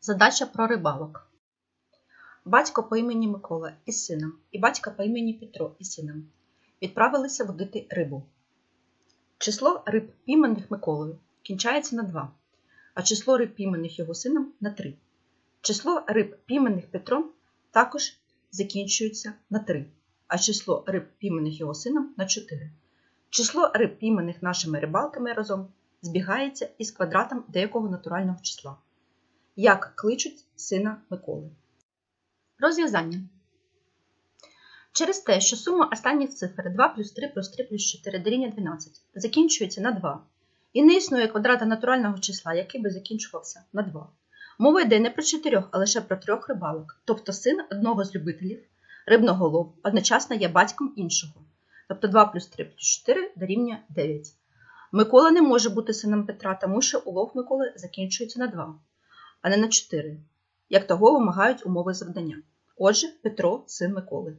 Задача про рибалок. Батько по імені Микола із сином і батька по імені Петро із сином відправилися водити рибу. Число риб, пійманих Миколою, кінчається на 2, а число риб, пійманих його сином на 3. Число риб, пійманих Петром, також закінчується на 3, а число риб, пійманих його сином на 4. Число риб, пійманих нашими рибалками разом, збігається із квадратом деякого натурального числа. Як кличуть сина Миколи. Розв'язання. Через те, що сума останніх цифр 2 плюс 3 плюс 3 плюс 4 дорівнює 12 закінчується на 2, і не існує квадрата натурального числа, який би закінчувався на 2. Мова йде не про чотирьох, а лише про трьох рибалок, тобто син одного з любителів рибного лову одночасно є батьком іншого. Тобто 2 плюс 3 плюс 4 дорівнює 9. Микола не може бути сином Петра, тому що улов Миколи закінчується на 2, а не на 4, як того вимагають умови завдання. Отже, Петро син Миколи.